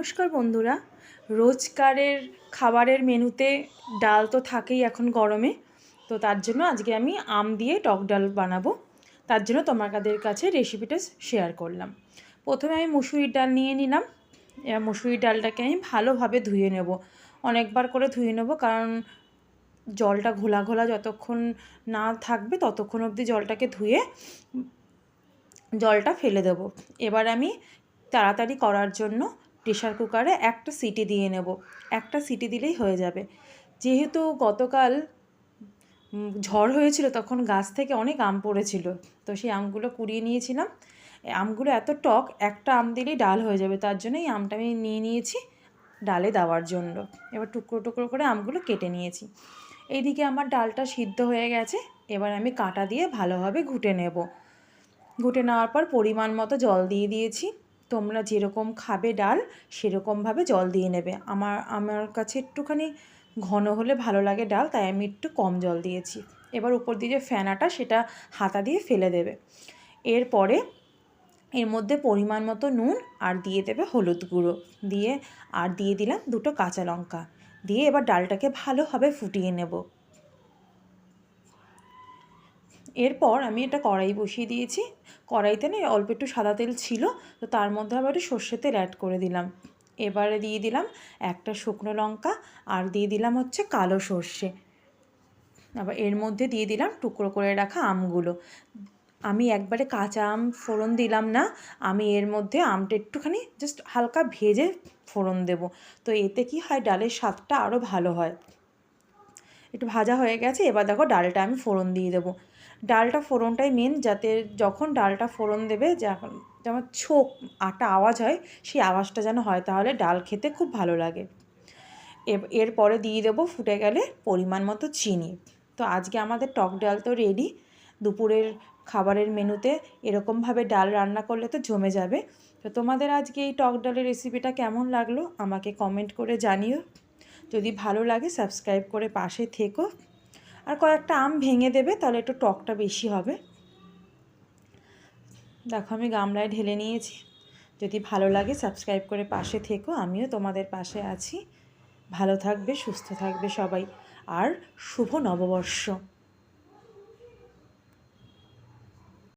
নমস্কার বন্ধুরা। রোজকারের খাবারের মেনুতে ডাল তো থাকেই এখন গরমে। তো তার জন্য আজকে আমি আম দিয়ে টক ডাল বানাবো। তার জন্য তোমাদের কাছে রেসিপিটা শেয়ার করলাম। প্রথমে আমি মুসুরির ডাল নিয়ে নিলাম। মুসুরির ডালটাকে আমি ভালোভাবে ধুয়ে নেব। অনেকবার করে ধুয়ে নেব কারণ জলটা ঘোলা ঘোলা যতক্ষণ না থাকবে ততক্ষণ অবধি জলটাকে ধুয়ে জলটা ফেলে দেবো। এবার আমি তাড়াতাড়ি করার জন্য প্রেশার কুকারে একটা সিটি দিয়ে নেব। একটা সিটি দিলেই হয়ে যাবে। যেহেতু গতকাল ঝড় হয়েছিল, তখন গাছ থেকে অনেক আম পড়েছিল। তো সেই আমগুলো কুড়িয়ে নিয়েছিলাম। আমগুলো এত টক, একটা আম দিলেই ডাল হয়ে যাবে। তার জন্য এই আমটা আমি নিয়ে নিয়েছি ডালে দেওয়ার জন্য। এবার টুকরো টুকরো করে আমগুলো কেটে নিয়েছি। এইদিকে আমার ডালটা সিদ্ধ হয়ে গেছে। এবার আমি কাঁটা দিয়ে ভালোভাবে ঘুটে নেব। ঘুটে নেওয়ার পর পরিমাণ মতো জল দিয়ে দিয়েছি। তোমরা যেরকম খাবে ডাল, সেরকমভাবে জল দিয়ে নেবে। আমার আমার কাছে একটুখানি ঘন হলে ভালো লাগে ডাল, তাই আমি একটু কম জল দিয়েছি। এবার উপর দিয়ে যে ফেনাটা, সেটা হাতা দিয়ে ফেলে দেবে। এরপরে এর মধ্যে পরিমাণ মতো নুন আর দিয়ে দেবে হলুদ গুঁড়ো। দিয়ে আর দিয়ে দিলাম দুটো কাঁচা লঙ্কা। দিয়ে এবার ডালটাকে ভালোভাবে ফুটিয়ে নেব। এরপর আমি এটা কড়াই বসিয়ে দিয়েছি। কড়াইতে না অল্প একটু সাদা তেল ছিল, তো তার মধ্যে আবার একটু সর্ষের তেল অ্যাড করে দিলাম। এবারে দিয়ে দিলাম একটা শুকনো লঙ্কা আর দিয়ে দিলাম হচ্ছে কালো সর্ষে। আবার এর মধ্যে দিয়ে দিলাম টুকরো করে রাখা আমগুলো। আমি একবারে কাঁচা আম ফোড়ন দিলাম না, আমি এর মধ্যে আমটা একটুখানি জাস্ট হালকা ভেজে ফোড়ন দেব। তো এতে কি হয়, ডালের স্বাদটা আরও ভালো হয়। একটু ভাজা হয়ে গেছে, এবার দেখো ডালটা আমি ফোড়ন দিয়ে দেবো। ডালটা ফোড়নটাই মেন যাতে যখন ডালটা ফোড়ন দেবে, যখন যেমন ছোক আটা আওয়াজ হয়, সেই আওয়াজটা যেন হয়, তাহলে ডাল খেতে খুব ভালো লাগে। এরপরে দিয়ে দেবো ফুটে গেলে পরিমাণ মতো চিনি। তো আজকে আমাদের টক ডাল তো রেডি দুপুরের খাবারের মেনুতে এরকমভাবে ডাল রান্না করলে তো জমে যাবে। তো তোমাদের আজকে এই টক ডালের রেসিপিটা কেমন লাগল, আমাকে কমেন্ট করে জানিও। যদি ভালো লাগে সাবস্ক্রাইব করে পাশে থেকো। আর কয়েকটা আম ভেঙে দেবে, তাহলে একটু টকটা বেশি হবে। দেখো আমি গামলায় ঢেলে নিয়েছি। যদি ভালো লাগে সাবস্ক্রাইব করে পাশে থেকো, আমিও তোমাদের পাশে আছি। ভালো থাকবে, সুস্থ থাকবে সবাই। আর শুভ নববর্ষ।